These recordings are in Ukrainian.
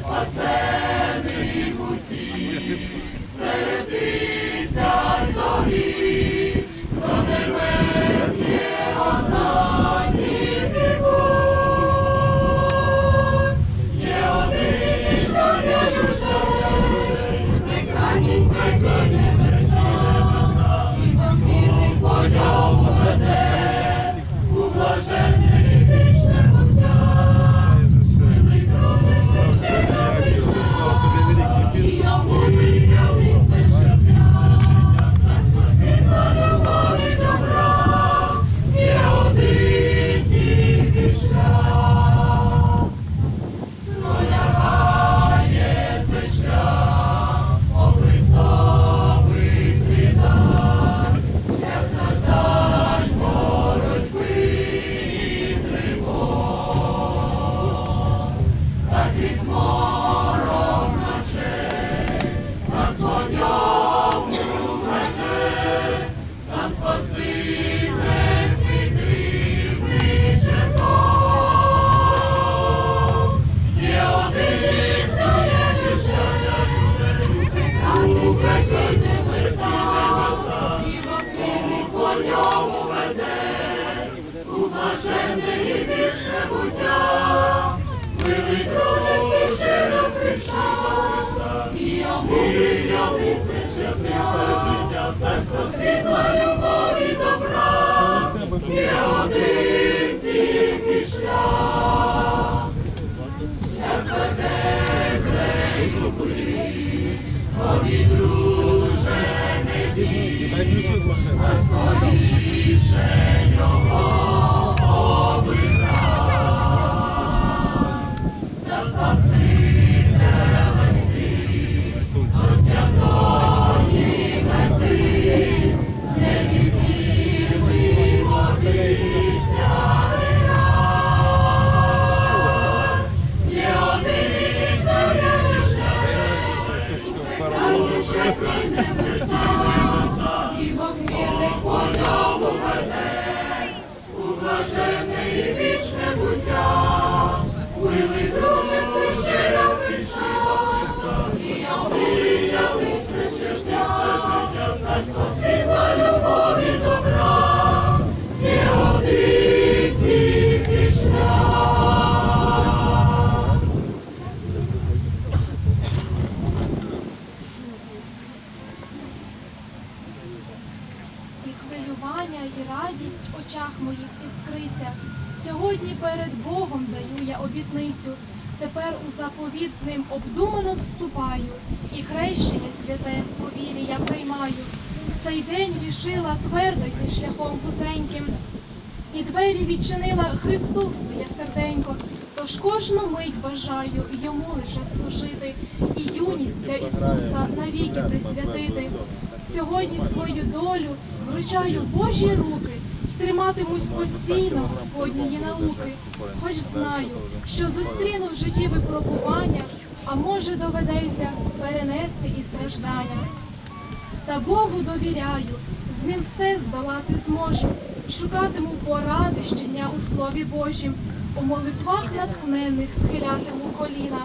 спасених усіх, серед тисяч Thank you. Обітницю. Тепер у заповіт з ним обдумано вступаю, і хрещення святе по вірі я приймаю. В цей день рішила твердо йти шляхом вузеньким, і двері відчинила Христу своє серденько. Тож кожну мить бажаю йому лише служити, і юність для Ісуса навіки присвятити. Сьогодні свою долю вручаю Божі руки, триматимусь постійно Господньої науки. Хоч знаю, що зустріну в житті випробування, а може доведеться перенести і страждання. Та Богу довіряю, з ним все здолати зможу. Шукатиму поради щодня у Слові Божім, у молитвах натхненних схилятиму коліна,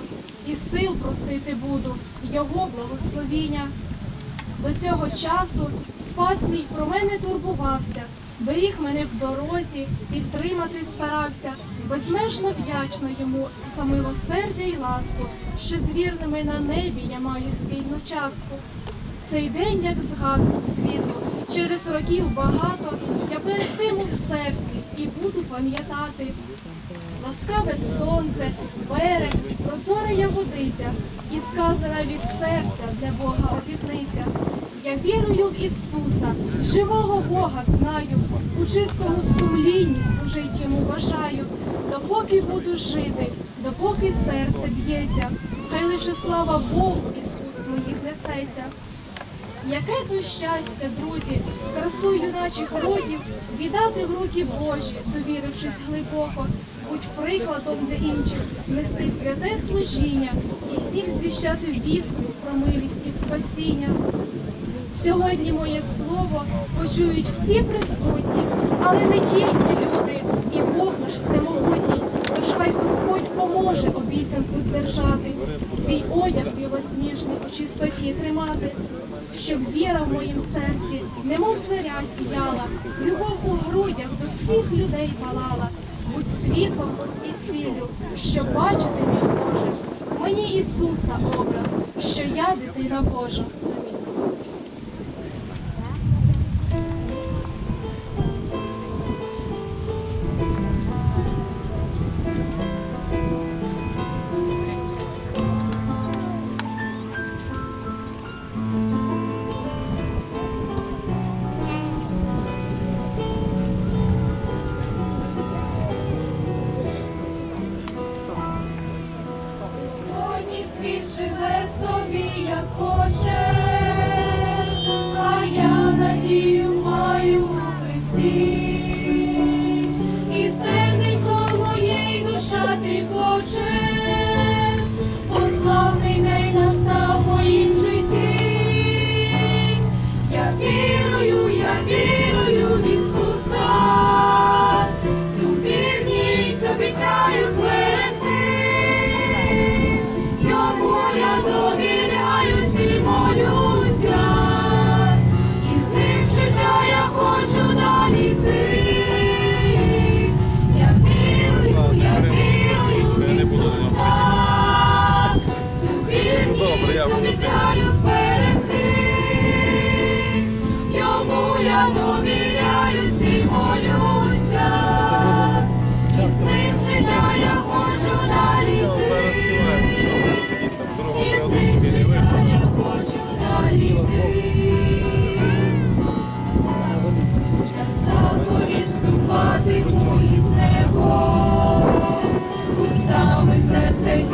і сил просити буду Його благословіння. До цього часу спас мій про мене турбувався, беріг мене в дорозі, підтримати старався, безмежно вдячна йому за милосердя й ласку, що з вірними на небі я маю спільну частку. Цей день, як згадку світлу, через років багато я берегтиму в серці і буду пам'ятати. Ласкаве сонце, берег, прозорая водиця, і сказана від серця для Бога обітниця. Я вірую в Ісуса, живого Бога знаю, у чистому сумлінні служить йому бажаю, допоки буду жити, допоки серце б'ється, хай лише слава Богу із уст моїх несеться. Яке то щастя, друзі, красу юначих родів віддати в руки Божі, довірившись глибоко, будь прикладом для інших, нести святе служіння і всім звіщати вістку про милість і спасіння. Сьогодні моє слово почують всі присутні, але не тільки люди, і Бог наш всемогутній. Тож хай Господь поможе обіцянку здержати, свій одяг білосніжний у чистоті тримати, щоб віра в моїм серці, немов зоря сіяла, любов у грудях до всіх людей палала, будь світлом і сіллю, щоб бачити міг Боже, мені Ісуса образ, що я дитина Божа.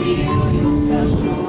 Вірою скажу,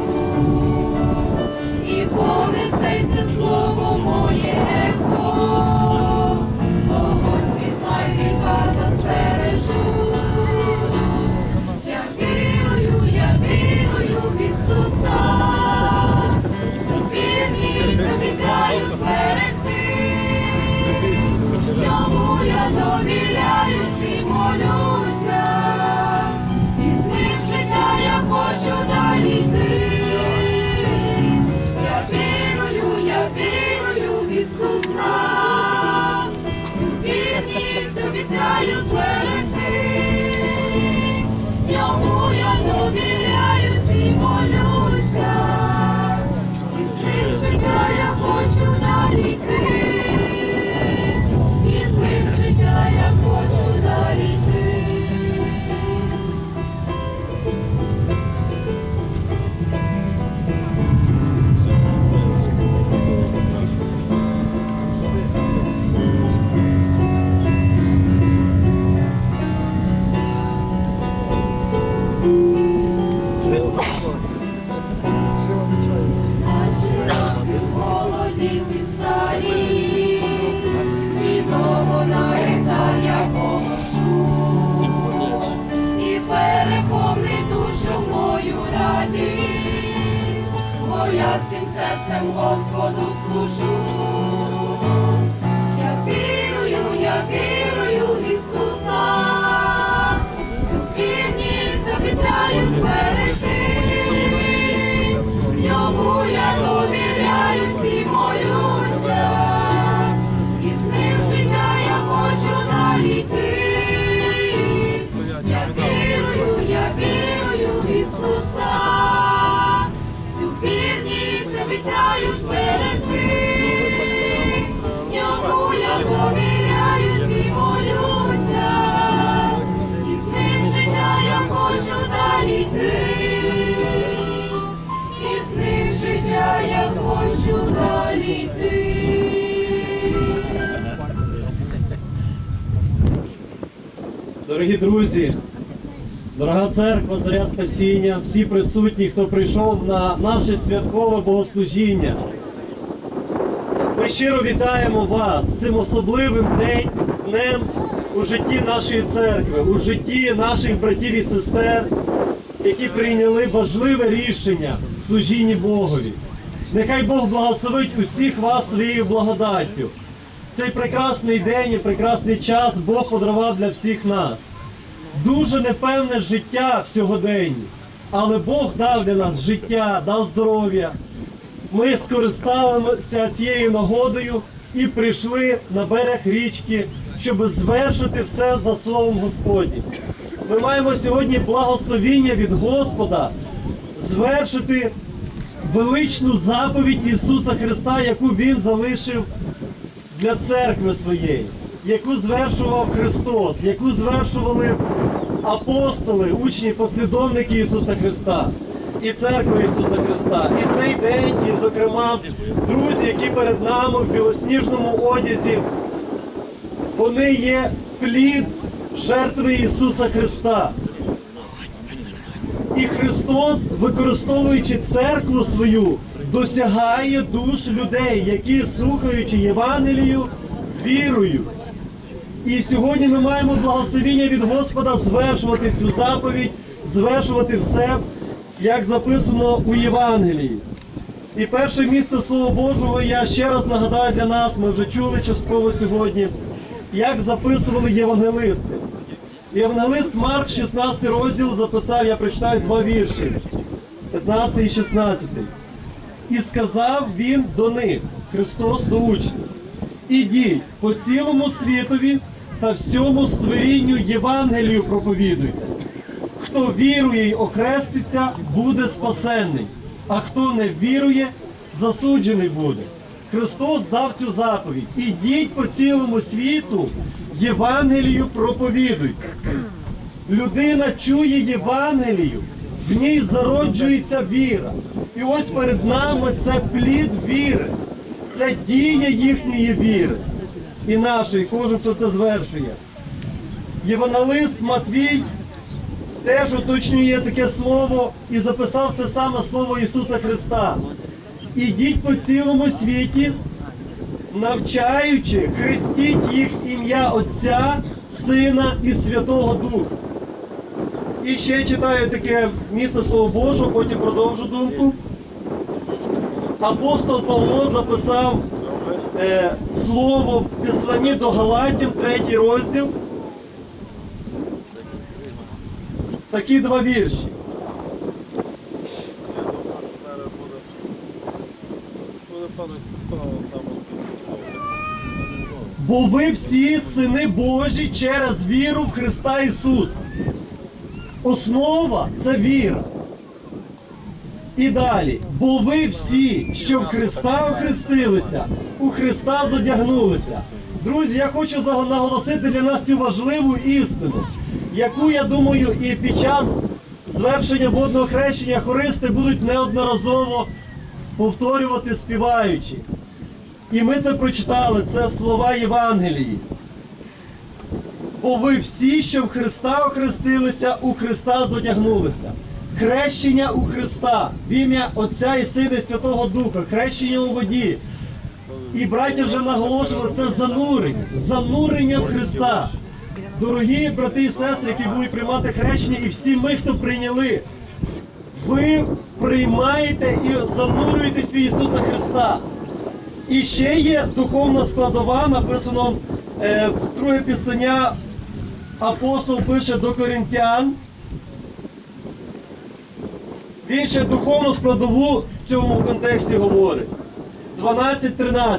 Дорогі друзі, дорога церква, зоря спасіння, всі присутні, хто прийшов на наше святкове богослужіння. Ми щиро вітаємо вас з цим особливим днем у житті нашої церкви, у житті наших братів і сестер, які прийняли важливе рішення в служінні Богові. Нехай Бог благословить усіх вас своєю благодаттю. Цей прекрасний день і прекрасний час Бог подарував для всіх нас. Дуже непевне життя в сьогоденні. Але Бог дав для нас життя, дав здоров'я. Ми скористалися цією нагодою і прийшли на берег річки, щоб звершити все за словом Господнім. Ми маємо сьогодні благословіння від Господа звершити величну заповідь Ісуса Христа, яку Він залишив для церкви своєї, яку звершував Христос, яку звершували апостоли, учні, послідовники Ісуса Христа і церква Ісуса Христа. І цей день, і, зокрема, друзі, які перед нами в білосніжному одязі, вони є плід жертви Ісуса Христа. І Христос, використовуючи церкву свою, досягає душ людей, які, слухаючи Євангелію, вірують. І сьогодні ми маємо благословіння від Господа звершувати цю заповідь, звершувати все, як записано у Євангелії. І перше місце Слова Божого я ще раз нагадаю для нас, ми вже чули частково сьогодні, як записували євангелисти. Євангелист Марк, 16 розділ, записав, я прочитаю два вірші, 15 і 16. І сказав він до них, Христос до учнів, ідіть по цілому світові та всьому створінню Євангелію проповідуйте. Хто вірує й охреститься, буде спасенний, а хто не вірує, засуджений буде. Христос дав цю заповідь. Ідіть по цілому світу, Євангелію проповідуйте. Людина чує Євангелію, в ній зароджується віра. І ось перед нами це плід віри, це дія їхньої віри. І нашої, кожен, хто це звершує. Євангелист Матвій теж уточнює таке слово і записав це саме слово Ісуса Христа. Ідіть по цілому світі, навчаючи, хрестіть їх ім'я Отця, Сина і Святого Духа. І ще читаю таке місце Слова Божого, потім продовжу думку. Апостол Павло записав е, слово в післанні до Галатів, третій розділ. Такі два вірші. Бо ви всі сини Божі через віру в Христа Ісуса. Основа це віра. І далі. Бо ви всі, що в Христа охрестилися, у Христа зодягнулися. Друзі, я хочу наголосити для нас цю важливу істину, яку, я думаю, і під час звершення водного хрещення хористи будуть неодноразово повторювати співаючи. І ми це прочитали, це слова Євангелії. Бо ви всі, що в Христа охрестилися, у Христа зодягнулися. Хрещення у Христа, в ім'я Отця і Сина і Святого Духа, хрещення у воді. І браття вже наголошували, це занурення, занурення в Христа. Дорогі брати і сестри, які будуть приймати хрещення, і всі ми, хто прийняли, ви приймаєте і занурюєтесь в Ісуса Христа. І ще є духовна складова, написано е, друге післання, апостол пише до коринтян. Ще духовну складову в цьому контексті говорить. 12-13.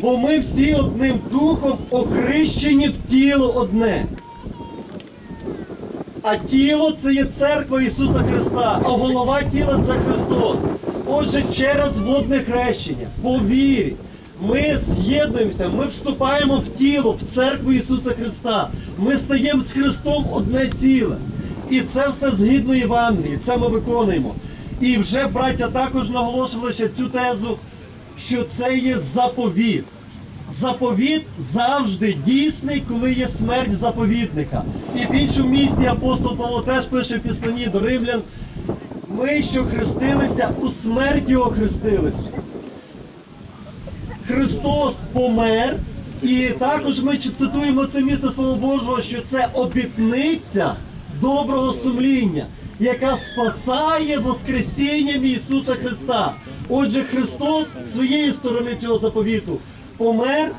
Бо ми всі одним духом охрещені в тіло одне. А тіло це є церква Ісуса Христа, а голова тіла це Христос. Отже, через водне хрещення, по вірі, ми з'єднуємося, ми вступаємо в тіло, в церкву Ісуса Христа. Ми стаємо з Христом одне ціле. І це все згідно Євангелії, це ми виконуємо. І вже браття також наголошували ще цю тезу, що це є заповіт. Заповіт завжди дійсний, коли є смерть заповідника. І в іншому місці апостол Павло теж пише в післанні до римлян: ми, що хрестилися, у смерть його хрестилися. Христос помер, і також ми цитуємо це місце Слова Божого, що це обітниця доброго сумління, яка спасає Воскресінням Ісуса Христа. Отже, Христос своєї сторони цього заповіту помер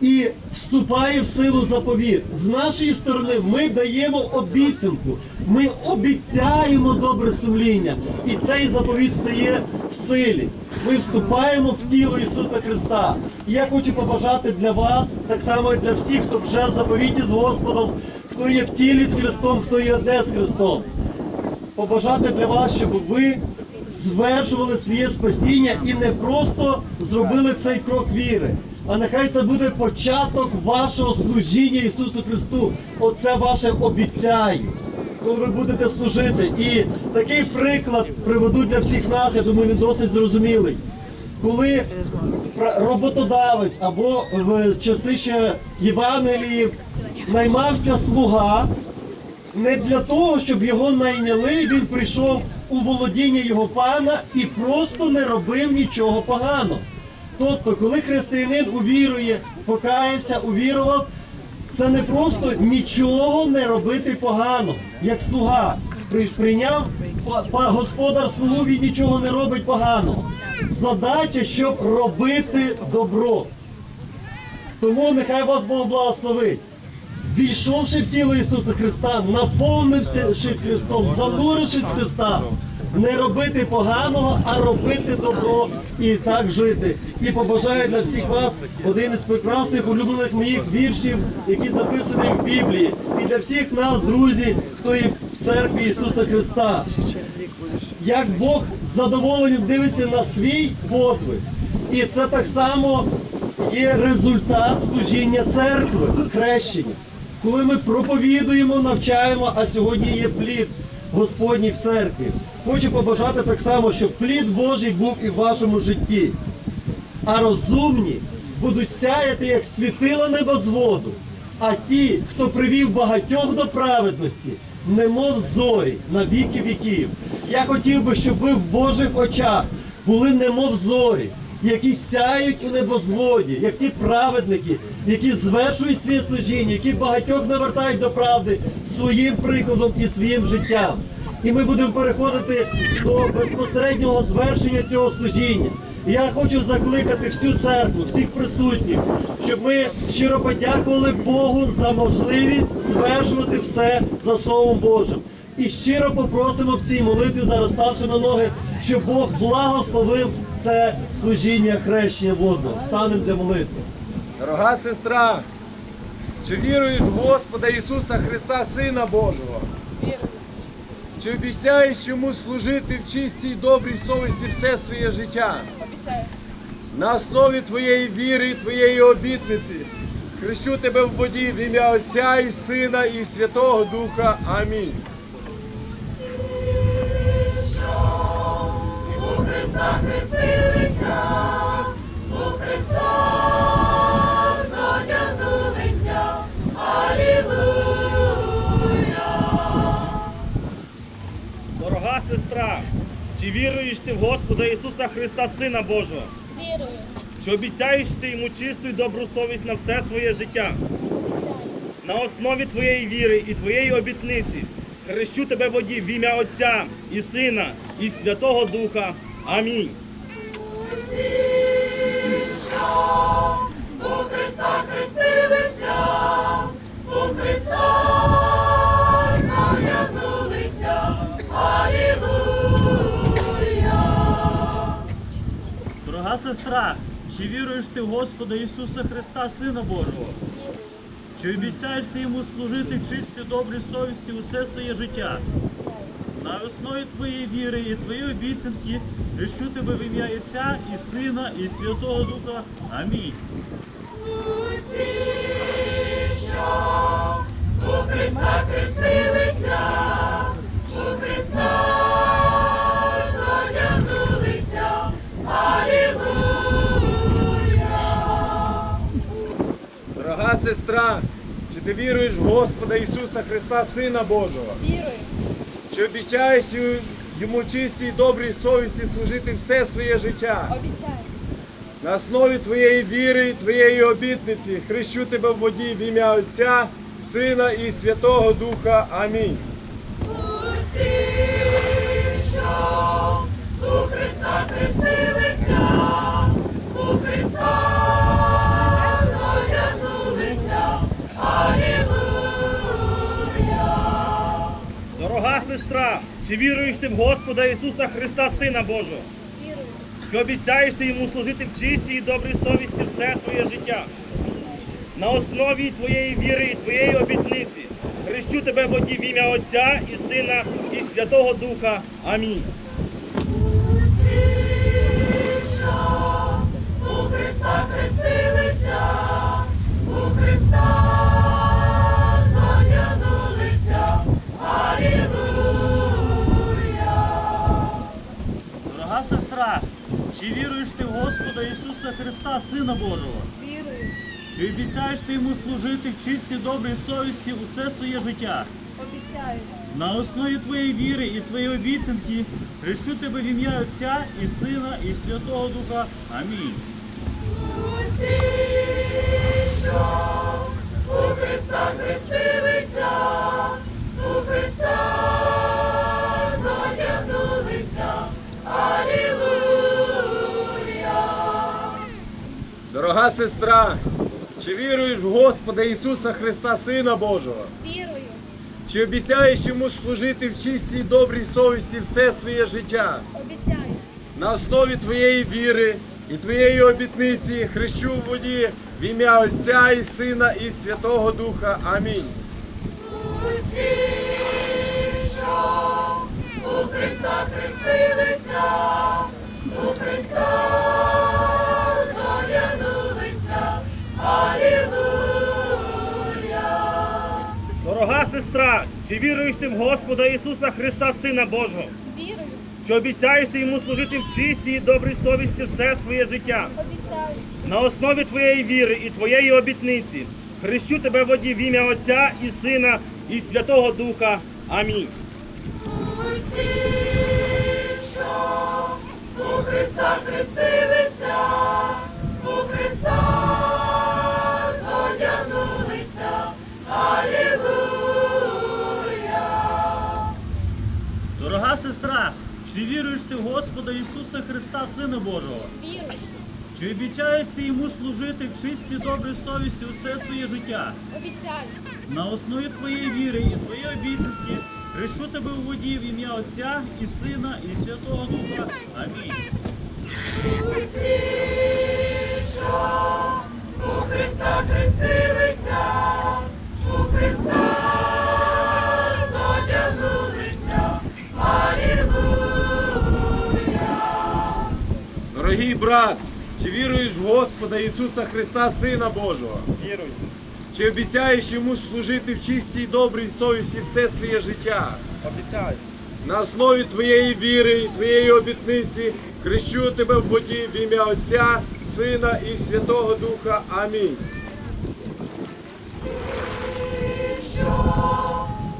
і вступає в силу заповіт. З нашої сторони ми даємо обіцянку, ми обіцяємо добре сумління, і цей заповіт стає в силі. Ми вступаємо в тіло Ісуса Христа. І я хочу побажати для вас, так само і для всіх, хто вже в заповіті з Господом, хто є в тілі з Христом, хто є одне з Христом побажати для вас, щоб ви звершували своє спасіння і не просто зробили цей крок віри. А нехай це буде початок вашого служіння Ісусу Христу. Оце ваше обіцяю. Коли ви будете служити. І такий приклад приведу для всіх нас, я думаю, він досить зрозумілий. Коли роботодавець або в часи ще Євангелії наймався слуга, не для того, щоб його найняли, він прийшов у володіння його пана і просто не робив нічого поганого. Тобто, коли християнин увірує, покаявся, увірував, це не просто нічого не робити погано, як слуга. Прийняв господар слугу, він нічого не робить поганого. Задача, щоб робити добро. Тому нехай вас Бог благословить. Війшовши в тіло Ісуса Христа, наповнившись Христом, занурившись Христа, не робити поганого, а робити добро і так жити. І побажаю для всіх вас один із прекрасних улюблених моїх віршів, які записані в Біблії. І для всіх нас, друзі, хто є в церкві Ісуса Христа. Як Бог з задоволенням дивиться на свій подвиг. І це так само є результат служіння церкви, хрещення. Коли ми проповідуємо, навчаємо, а сьогодні є плід Господній в церкві. Хочу побажати так само, щоб плід Божий був і в вашому житті. А розумні будуть сяяти, як світила небозводу. А ті, хто привів багатьох до праведності, немов зорі на віки віків. Я хотів би, щоб ви в Божих очах були немов зорі, які сяють у небозводі, як ті праведники, які звершують своє служіння, які багатьох навертають до правди своїм прикладом і своїм життям. І ми будемо переходити до безпосереднього звершення цього служіння. Я хочу закликати всю церкву, всіх присутніх, щоб ми щиро подякували Богу за можливість звершувати все за Словом Божим. І щиро попросимо в цій молитві, зараз ставши на ноги, щоб Бог благословив це служіння хрещення водного. Станемо для молитви. Дорога сестра, чи віруєш в Господа Ісуса Христа, Сина Божого? Чи обіцяєш йому служити в чистій і добрій совісті все своє життя? Обіцяю. На основі твоєї віри і твоєї обітниці хрещу тебе в воді в ім'я Отця і Сина і Святого Духа. Амінь. У Христа хрестилися, у Христа задягнулися. Алілуя! Дорога сестра, чи віруєш ти в Господа Ісуса Христа, Сина Божого? Вірую. Чи обіцяєш ти йому чисту і добру совість на все своє життя? Обіцяю. На основі твоєї віри і твоєї обітниці хрещу тебе воді в ім'я Отця і Сина і Святого Духа. Амінь. У Христа хрестилися, у Христа задягнулися. Алілуя! Дорога сестра, чи віруєш ти в Господа Ісуса Христа, Сина Божого? Чи обіцяєш ти йому служити в чистій добрій совісті усе своє життя? На основі твоєї віри і твоєї обіцянки рішу тебе в ім'я Отця і Сина, і Святого Духа. Амінь. Усі, що у Христа хрестилися, у Христа задягнулися. Алілуя! Дорога сестра, чи ти віруєш в Господа Ісуса Христа, Сина Божого? Вірую. Чи обіцяєш йому чистій і добрій совісті служити все своє життя? Обіцяю. На основі твоєї віри і твоєї обітниці хрещу тебе в воді в ім'я Отця, Сина і Святого Духа. Амінь. Чи віруєш ти в Господа Ісуса Христа, Сина Божого? Вірую. Чи обіцяєш ти йому служити в чистій і добрій совісті все своє життя? На основі твоєї віри і твоєї обітниці хрещу тебе воді в ім'я Отця і Сина і Святого Духа. Амінь. Чи віруєш ти в Господа Ісуса Христа, Сина Божого? Вірую. Чи обіцяєш ти йому служити в чистій добрій совісті усе своє життя? Обіцяю. На основі твоєї віри і твоєї обіцянки хрещу тебе в ім'я Отця і Сина і Святого Духа. Амінь. Усі, що у Христа хрестилися, Дорога сестра, чи віруєш в Господа Ісуса Христа, Сина Божого? Вірую. Чи обіцяєш йому служити в чистій і добрій совісті все своє життя? Обіцяю. На основі твоєї віри і твоєї обітниці хрещу в воді в ім'я Отця і Сина і Святого Духа. Амінь. Усі, що у Христа хрестилися, у Христа сестра, чи віруєш ти в Господа Ісуса Христа, Сина Божого? Вірую. Чи обіцяєш ти йому служити в чистій і добрій совісті все своє життя? Обіцяю. На основі твоєї віри і твоєї обітниці хрещу тебе воді в ім'я Отця і Сина і Святого Духа. Амінь. Усі, що у Христа хрестилися, сестра, чи віруєш ти в Господа Ісуса Христа, Сина Божого? Вірую. Чи обіцяєш ти йому служити в чистій добрій совісті усе своє життя? Обіцяю. На основі твоєї віри і твоєї обіцянки хрещу тебе у воді в ім'я Отця і Сина і Святого Духа. Амінь. Усі, що у Христа хрестилися, Дорогий брат, чи віруєш в Господа Ісуса Христа, Сина Божого? Вірую. Чи обіцяєш йому служити в чистій і добрій совісті все своє життя? Обіцяю. На основі твоєї віри і твоєї обітниці хрещу тебе в воді в ім'я Отця, Сина і Святого Духа. Амінь.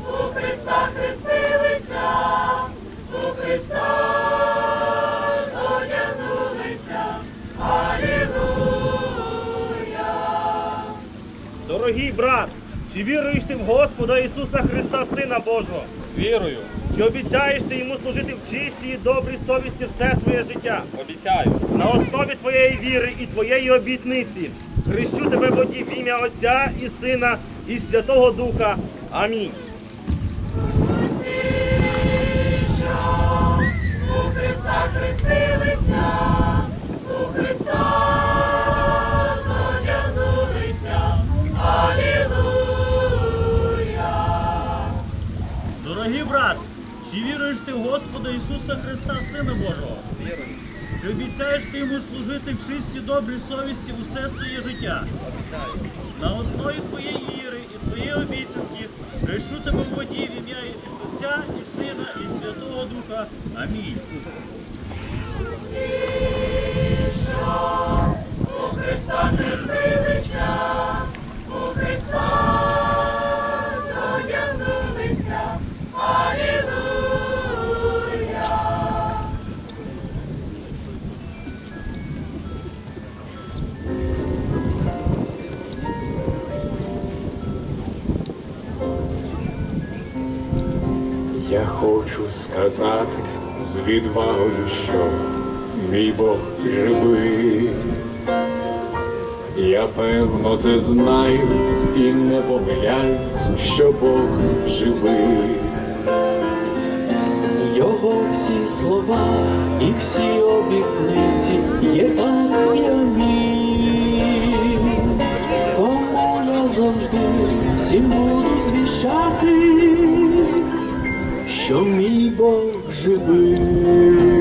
у Христа хрестилися, у Христа Дорогий брат, чи віруєш ти в Господа Ісуса Христа, Сина Божого? Вірую, Чи обіцяєш ти йому служити в чистій і добрій совісті все своє життя? обіцяю. На основі твоєї віри і твоєї обітниці хрещу тебе в воді в ім'я Отця і Сина і Святого Духа. Амінь. Віруєш ти в Господа Ісуса Христа, Сина Божого? Вірую, Чи обіцяєш ти йому служити в чистій добрій совісті усе своє життя? обіцяю. На основі твоєї віри і твоєї обіцянки хрещу тебе в воді в ім'я Отця і Сина і Святого Духа. Амінь. У Христа Я хочу сказати з відвагою, що мій Бог живий. Я певно це знаю і не помиляюсь, що Бог живий. Його всі слова і всі обітниці є так і амінь. Тому я завжди всім буду звіщати, що мій Бог живий.